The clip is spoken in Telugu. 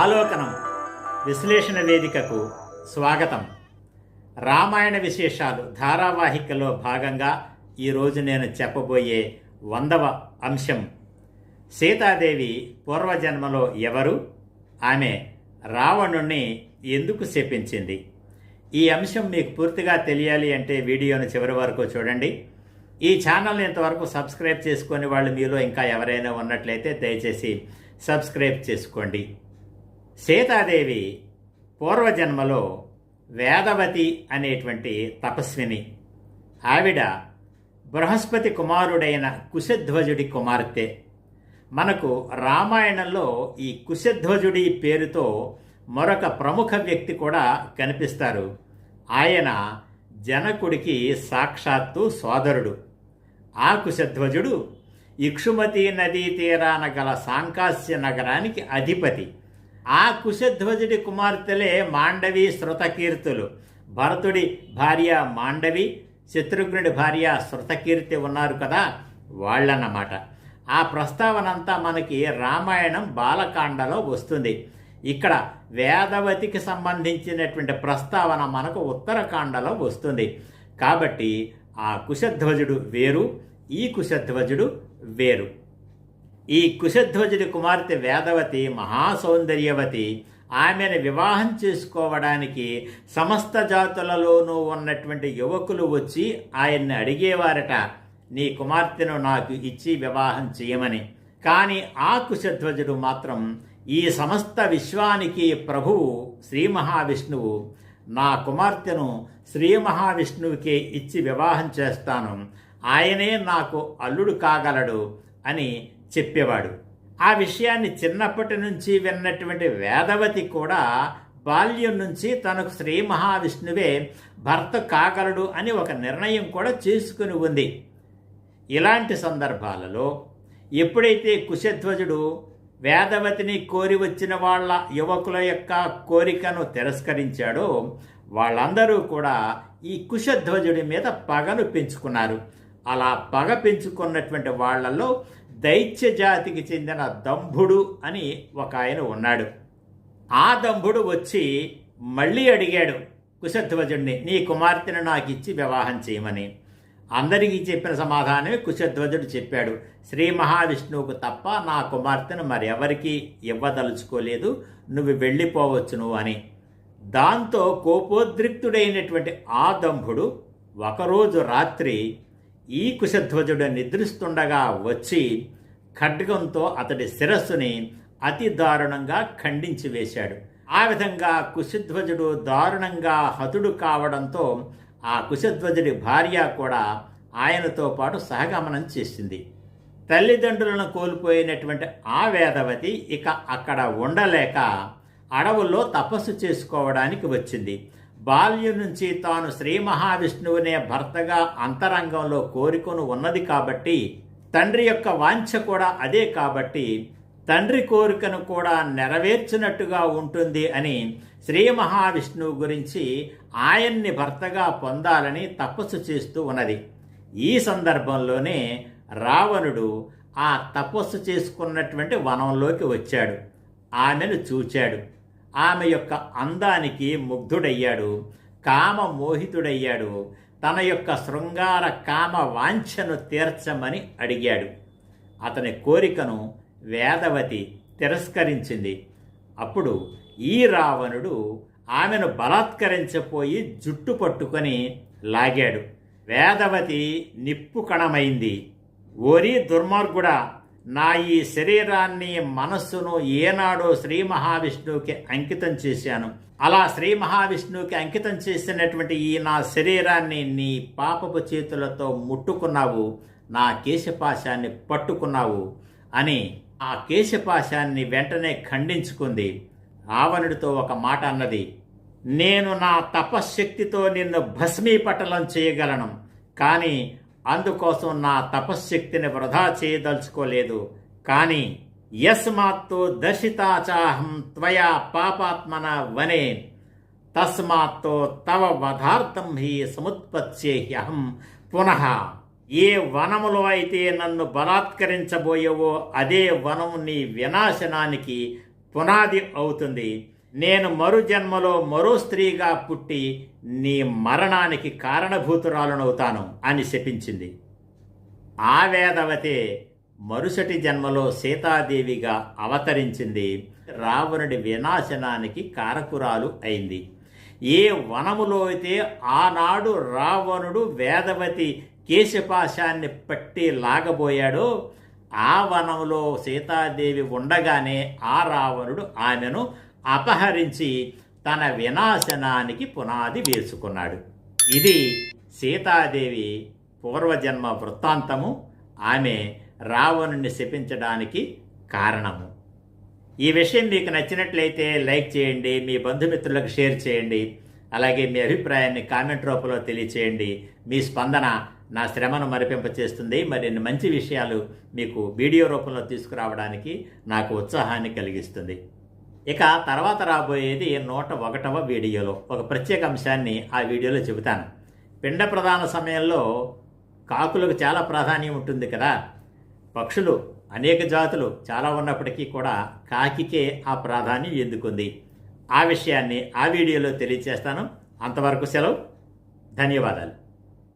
ఆలోకనం విశ్లేషణ వేదికకు స్వాగతం. రామాయణ విశేషాలు ధారావాహికలో భాగంగా ఈరోజు నేను చెప్పబోయే వందవ అంశం. సీతాదేవి పూర్వజన్మలో ఎవరు? ఆమె రావణుణ్ణి ఎందుకు శపించింది? ఈ అంశం మీకు పూర్తిగా తెలియాలి అంటే వీడియోను చివరి వరకు చూడండి. ఈ ఛానల్ని ఇంతవరకు సబ్స్క్రైబ్ చేసుకునే వాళ్ళు మీలో ఇంకా ఎవరైనా ఉన్నట్లయితే దయచేసి సబ్స్క్రైబ్ చేసుకోండి. సీతాదేవి పూర్వజన్మలో వేదవతి అనేటువంటి తపస్విని. ఆవిడ బృహస్పతి కుమారుడైన కుశధ్వజుడి కుమార్తె. మనకు రామాయణంలో ఈ కుశధ్వజుడి పేరుతో మరొక ప్రముఖ వ్యక్తి కూడా కనిపిస్తారు. ఆయన జనకుడికి సాక్షాత్తు సోదరుడు. ఆ కుశధ్వజుడు ఇక్షుమతి నదీ తీరాన గల సాంకాస్య నగరానికి అధిపతి. ఆ కుశధ్వజుడి కుమార్తెలే మాండవి శృతకీర్తులు. భరతుడి భార్య మాండవి శత్రుఘ్నుడి భార్య శృతకీర్తి ఉన్నారు కదా వాళ్ళన్నమాట. ఆ ప్రస్తావన అంతా మనకి రామాయణం బాలకాండలో వస్తుంది. ఇక్కడ వేదవతికి సంబంధించినటువంటి ప్రస్తావన మనకు ఉత్తరకాండలో వస్తుంది. కాబట్టి ఆ కుశధ్వజుడు వేరు ఈ కుశధ్వజుడు వేరు. ఈ కుశధ్వజుడి కుమార్తె వేదవతి మహాసౌందర్యవతి ఆమెను వివాహం చేసుకోవడానికి సమస్త జాతులలోనూ ఉన్నటువంటి యువకులు వచ్చి ఆయన్ని అడిగేవారట నీ కుమార్తెను నాకు ఇచ్చి వివాహం చేయమని. కానీ ఆ కుశధ్వజుడు మాత్రం ఈ సమస్త విశ్వానికి ప్రభువు శ్రీ మహావిష్ణువు నా కుమార్తెను శ్రీ మహావిష్ణువుకే ఇచ్చి వివాహం చేస్తాను. ఆయనే నాకు అల్లుడు కాగలడు అని చెప్పేవాడు. ఆ విషయాన్ని చిన్నప్పటి నుంచి విన్నటువంటి వేదవతి కూడా బాల్యం నుంచి తనకు శ్రీ మహావిష్ణువే భర్త కాగలడు అని ఒక నిర్ణయం కూడా చేసుకుని ఉంది. ఇలాంటి సందర్భాలలో ఎప్పుడైతే కుశధ్వజుడు వేదవతిని కోరి వచ్చిన వాళ్ళ యువకుల యొక్క కోరికను తిరస్కరించాడో వాళ్ళందరూ కూడా ఈ కుశధ్వజుడి మీద పగను పెంచుకున్నారు. అలా పగ పెంచుకున్నటువంటి వాళ్ళల్లో దైత్య జాతికి చెందిన దంభుడు అని ఒక ఆయన ఉన్నాడు. ఆ దంభుడు వచ్చి మళ్ళీ అడిగాడు కుశధ్వజుడిని నీ కుమార్తెను నాకు ఇచ్చి వివాహం చేయమని. అందరికీ చెప్పిన సమాధానమే కుశధ్వజుడు చెప్పాడు. శ్రీ మహావిష్ణువుకు తప్ప నా కుమార్తెను మరెవరికి ఇవ్వదలుచుకోలేదు నువ్వు వెళ్ళిపోవచ్చును అని. దాంతో కోపోద్రిక్తుడైనటువంటి ఆ దంభుడు ఒకరోజు రాత్రి ఈ కుశధ్వజుడు నిద్రిస్తుండగా వచ్చి ఖడ్గంతో అతడి శిరస్సుని అతి దారుణంగా ఖండించి వేశాడు. ఆ విధంగా కుశధ్వజుడు దారుణంగా హతుడు కావడంతో ఆ కుశధ్వజుడి భార్య కూడా ఆయనతో పాటు సహగమనం చేసింది. తల్లిదండ్రులను కోల్పోయినటువంటి ఆ వేదవతి ఇక అక్కడ ఉండలేక అడవుల్లో తపస్సు చేసుకోవడానికి వచ్చింది. బాల్యం నుంచి తాను శ్రీ మహావిష్ణువునే భర్తగా అంతరంగంలో కోరికను ఉన్నది కాబట్టి తండ్రి యొక్క వాంఛ కూడా అదే కాబట్టి తండ్రి కోరికను కూడా నెరవేర్చినట్టుగా ఉంటుంది అని శ్రీ మహావిష్ణువు గురించి ఆయన్ని భర్తగా పొందాలని తపస్సు చేస్తూ ఉన్నది. ఈ సందర్భంలోనే రావణుడు ఆ తపస్సు చేసుకున్నటువంటి వనంలోకి వచ్చాడు. ఆమెను చూచాడు. ఆమె యొక్క అందానికి ముగ్ధుడయ్యాడు కామ మోహితుడయ్యాడు తన యొక్క శృంగార కామ వాంఛను తీర్చమని అడిగాడు. అతని కోరికను వేదవతి తిరస్కరించింది. అప్పుడు ఈ రావణుడు ఆమెను బలాత్కరించపోయి జుట్టు పట్టుకొని లాగాడు. వేదవతి నిప్పు కణమైంది ఓరి దుర్మార్గుడా నా ఈ శరీరాన్ని మనస్సును ఏనాడో శ్రీ మహావిష్ణువుకి అంకితం చేశాను. అలా శ్రీ మహావిష్ణువుకి అంకితం చేసినటువంటి ఈ నా శరీరాన్ని నీ పాపపు చేతులతో ముట్టుకున్నావు నా కేశపాశాన్ని పట్టుకున్నావు అని ఆ కేశపాశాన్ని వెంటనే ఖండించుకుంది. రావణుడితో ఒక మాట అన్నది నేను నా తపశ్శక్తితో నిన్ను భస్మీపటలం చేయగలను కానీ అందుకోసం నా తపశ్శక్తిని వృధా చేయదలుచుకోలేదు. కానీ యస్మాత్తు దర్శితాచాహం త్వయా పాపాత్మన వనే. తస్మాత్తో తవ వధార్థం హి సముత్పత్స్యేహ్యహం. పునః ఏ వనములో అయితే నన్ను బలాత్కరించబోయేవో అదే వనం నీ వినాశనానికి పునాది అవుతుంది. నేను మరు జన్మలో మరో స్త్రీగా పుట్టి నీ మరణానికి కారణభూతురాలనవుతాను అని శపించింది. ఆ వేదవతే మరుసటి జన్మలో సీతాదేవిగా అవతరించింది. రావణుడి వినాశనానికి కారకురాలు అయింది. ఏ వనములో అయితే ఆనాడు రావణుడు వేదవతి కేశపాశాన్ని పట్టి లాగబోయాడో ఆ వనంలో సీతాదేవి ఉండగానే ఆ రావణుడు ఆమెను అపహరించి తన వినాశనానికి పునాది వేసుకున్నాడు. ఇది సీతాదేవి పూర్వజన్మ వృత్తాంతము. ఆమె రావణుని శపించడానికి కారణము. ఈ విషయం మీకు నచ్చినట్లయితే లైక్ చేయండి మీ బంధుమిత్రులకు షేర్ చేయండి అలాగే మీ అభిప్రాయాన్ని కామెంట్ రూపంలో తెలియచేయండి. మీ స్పందన నా శ్రమను మరిపింపచేస్తుంది మరిన్ని మంచి విషయాలు మీకు వీడియో రూపంలో తీసుకురావడానికి నాకు ఉత్సాహాన్ని కలిగిస్తుంది. ఇక తర్వాత రాబోయేది నూట ఒకటవ వీడియోలో. ఒక ప్రత్యేక అంశాన్ని ఆ వీడియోలో చెబుతాను. పిండ ప్రధాన సమయంలో కాకులకు చాలా ప్రాధాన్యం ఉంటుంది కదా. పక్షులు అనేక జాతులు చాలా ఉన్నప్పటికీ కూడా కాకికే ఆ ప్రాధాన్యం ఎందుకుంది? ఆ విషయాన్ని ఆ వీడియోలో తెలియచేస్తాను అంతవరకు సెలవు. ధన్యవాదాలు.